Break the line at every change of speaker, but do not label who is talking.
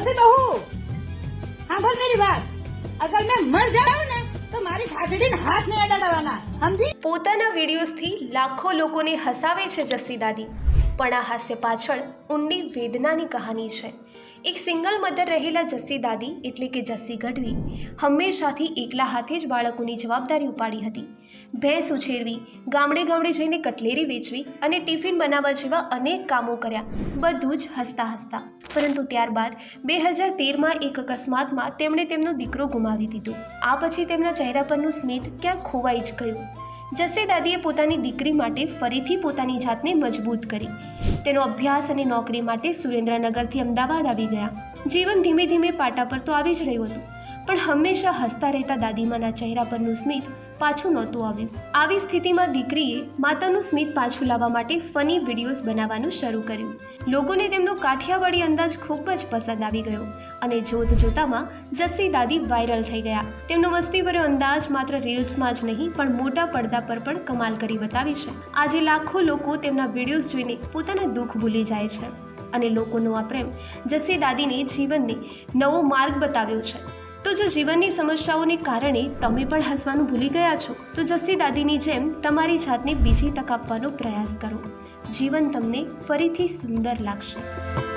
સાંભળશે બહુ સાંભળ મેરી વાત. અગર મેં મર જાઉં ને, તો મારી ખાટડીને હાથ ને અડાડવાના. સમજી?
પોતાના વિડીયોઝથી લાખો લોકોને હસાવે છે જસ્સી દાદી. પણ આ હાસ્ય પાછળ ઊંડી વેદનાની કહાની છે. એક સિંગલ મધર રહેલા જસ્સી દાદી એટલે કે જસ્સી ગઢવી હંમેશાથી એકલા હાથે જ બાળકોની જવાબદારી ઉપાડી હતી. ભેંસ ઉછેરવી, ગામડે ગામડે જઈને કટલેરી વેચવી અને ટિફિન બનાવવા જેવા અનેક કામો કર્યા. બધું જ હસતા હસતા. પરંતુ ત્યારબાદ બે હજાર તેરમાં એક અકસ્માતમાં તેમણે તેમનો દીકરો ગુમાવી દીધો. આ પછી તેમના ચહેરા પરનું સ્મિત ક્યાંક ખોવાઈ જ ગયું. જસ્સી દાદીએ પોતાની દીકરી માટે ફરીથી પોતાની જાતને મજબૂત કરી. તેનો અભ્યાસ અને નોકરી માટે સુરેન્દ્રનગરથી અમદાવાદ આવી ગયા. જીવન ધીમે ધીમે પાટા પર તો આવી જ રહ્યું હતું. પણ હંમેશા હસતા રહેતા દાદીમાના ચહેરા પરનું સ્મિત પાછું નહોતું આવ્યું. આવી સ્થિતિમાં દીકરીએ માતાનું સ્મિત પાછું લાવવા માટે ફની વિડીયોઝ બનાવવાનું શરૂ કર્યું. લોકોને તેમનો કાઠિયાવાડી અંદાજ ખૂબ જ પસંદ આવી ગયો અને જોત જોતામાં જસ્સી દાદી વાયરલ થઈ ગયા. તેમનો મસ્તીભર્યો અંદાજ માત્ર રીલ્સમાં જ નહીં, પણ મોટા પડદા પર પણ કમાલ કરી બતાવી છે. આજે લાખો લોકો તેમના વિડીયોઝ જોઈને પોતાના દુઃખ ભૂલી જાય છે. અને લોકોનો આ પ્રેમ. જસ્સી દાદીને જીવનને નવો માર્ગ બતાવ્યો છે. તો જો જીવનની સમસ્યાઓને કારણે તમે પણ હસવાનું ભૂલી ગયા છો, તો જસ્સી દાદીની જેમ તમારી જાતને બીજી તક આપવાનો પ્રયાસ કરો. જીવન તમને ફરીથી સુંદર લાગશે.